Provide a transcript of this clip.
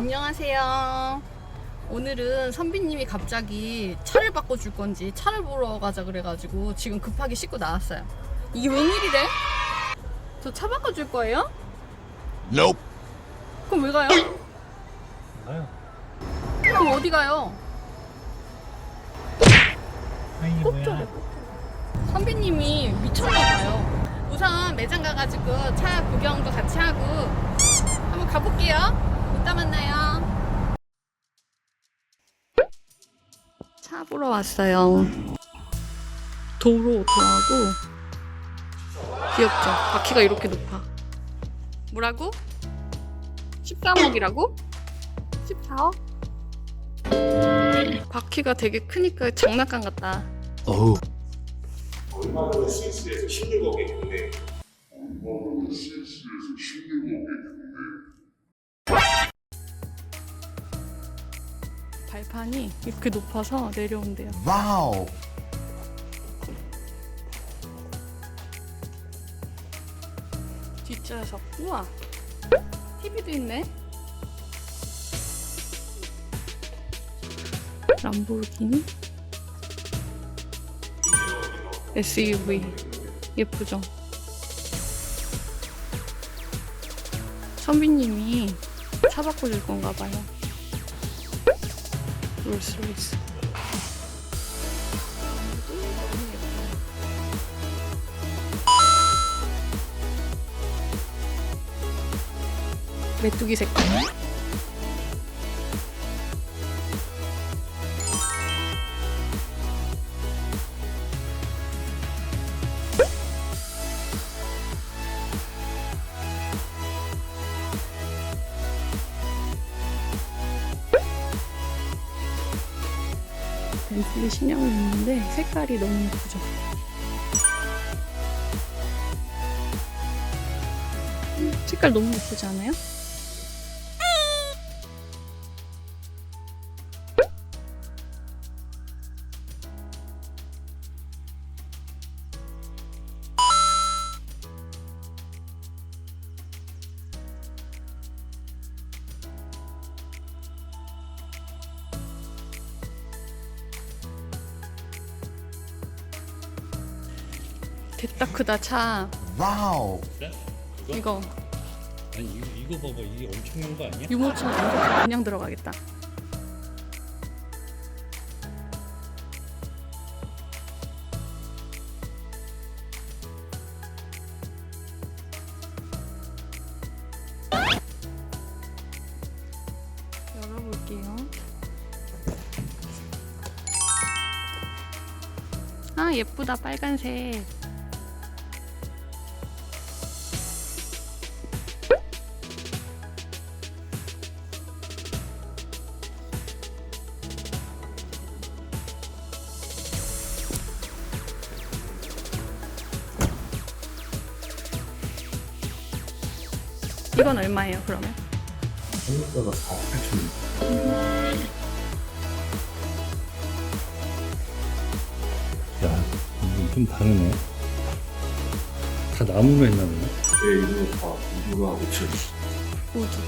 안녕하세요. 오늘은 선비님이 갑자기 차를 바꿔줄 건지 차를 보러 가자 그래가지고 지금 급하게 씻고 나왔어요. 이게 웬일이래? 저 차 바꿔줄 거예요? Nope. 그럼 왜 가요? 가요. 그럼 어디 가요? 아이 뭐야? 선비님이 미쳤나 봐요. 우선 매장 가가지고 차 구경도 같이 하고 한번 가볼게요. 이따 만나요. 차 보러 왔어요. 도로 오토하고 귀엽죠? 바퀴가 이렇게 높아. 뭐라고? 13억이라고? 14억? 바퀴가 되게 크니까 장난감 같다. Oh. 얼마 전에 스위스에서 16억에 경매 발 판이 이렇게 높아서 내려온대요. Wow. 뒷좌석. 우와. TV도 있네. 람보르기니 SUV 예쁘죠? 선비님이 차 바꿔줄 건가 봐요. 롤스로이스. 메뚜기 색깔. 벤틀리 신형이 있는데 색깔이 너무 예쁘죠? 음, 색깔 너무 예쁘지 않아요? 됐다 크다 차. Wow. 이거. 아니 이거, 이거 봐봐. 이게 엄청난 거 아니야? 유모차 그냥 들어가겠다. 열어볼게요. 아 예쁘다 빨간색 이건 얼마예요 그러면? 생각보다 4, 8천 야, 이거 좀 다르네. 다 나무로 했나 보네. 네, 이거 다 우주가 5천 우주